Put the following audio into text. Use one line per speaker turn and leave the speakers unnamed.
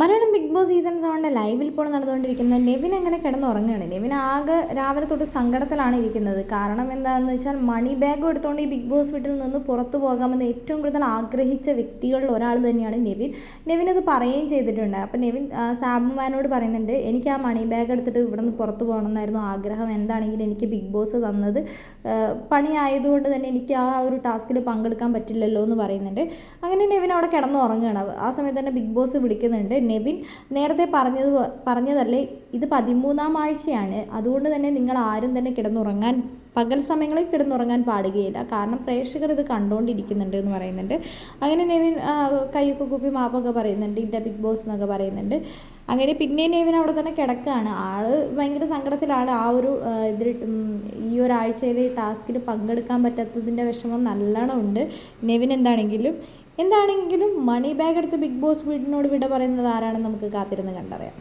Malayalam big Boss season സെവന്റെ ലൈവിൽ ഇപ്പോൾ നടന്നുകൊണ്ടിരിക്കുന്ന നെവിൻ അങ്ങനെ കിടന്നുറങ്ങുകയാണ്? നെവിൻ ആകെ രാവിലെ തൊട്ട് സങ്കടത്തിലാണ് ഇരിക്കുന്നത്. കാരണം എന്താണെന്ന് വെച്ചാൽ മണി ബാഗ് എടുത്തുകൊണ്ട് ഈ ബിഗ് ബോസ് വീട്ടിൽ നിന്ന് പുറത്തു പോകാമെന്ന് ഏറ്റവും കൂടുതൽ ആഗ്രഹിച്ച വ്യക്തികളിൽ ഒരാൾ തന്നെയാണ് നെവിൻ. നെവിൻ അത് പറയുകയും ചെയ്തിട്ടുണ്ട്. അപ്പം നെവിൻ സാബുമാനോട് പറയുന്നുണ്ട് എനിക്ക് ആ മണി ബാഗ് എടുത്തിട്ട് ഇവിടെ നിന്ന് പുറത്തു പോകണമെന്നായിരുന്നു ആഗ്രഹം. എന്താണെങ്കിലും എനിക്ക് ബിഗ് ബോസ് തന്നത് പണി ആയതുകൊണ്ട് തന്നെ എനിക്ക് ആ ഒരു ടാസ്കിൽ പങ്കെടുക്കാൻ പറ്റില്ലല്ലോ എന്ന് പറയുന്നുണ്ട്. അങ്ങനെ നെവിൻ അവിടെ കിടന്നുറങ്ങുകയാണ്. ആ സമയത്ത് തന്നെ ബിഗ് ബോസ് വിളിക്കുന്നുണ്ട് നെവിൻ നേരത്തെ പറഞ്ഞത് പറഞ്ഞതല്ലേ? ഇത് പതിമൂന്നാം ആഴ്ചയാണ്. അതുകൊണ്ട് തന്നെ നിങ്ങൾ ആരും തന്നെ കിടന്നുറങ്ങാൻ പകൽ സമയങ്ങളിൽ കിടന്നുറങ്ങാൻ പാടുകയില്ല. കാരണം പ്രേക്ഷകർ ഇത് കണ്ടുകൊണ്ടിരിക്കുന്നുണ്ട് എന്ന് പറയുന്നുണ്ട്. അങ്ങനെ നെവിൻ കൈയൊക്കെ കുപ്പി മാപ്പൊക്കെ പറയുന്നുണ്ട് ഇല്ല ബിഗ് ബോസ് എന്നൊക്കെ പറയുന്നുണ്ട്. അങ്ങനെ പിന്നെ നെവിൻ അവിടെ തന്നെ കിടക്കുകയാണ് ആൾ ഭയങ്കര സങ്കടത്തിലാണ്. ആ ഒരു ഇതിൽ ഈ ഒരാഴ്ചയിലെ ടാസ്കിൽ പങ്കെടുക്കാൻ പറ്റാത്തതിന്റെ വിഷമം നല്ലോണം ഉണ്ട്. നെവിൻ എന്താണെങ്കിലും എന്താണെങ്കിലും മണി ബാഗ് എടുത്ത് ബിഗ് ബോസ് വീടിനോട് വിട പറയുന്നത് ആരാണെന്ന് നമുക്ക് കാത്തിരുന്ന് കണ്ടറിയാം.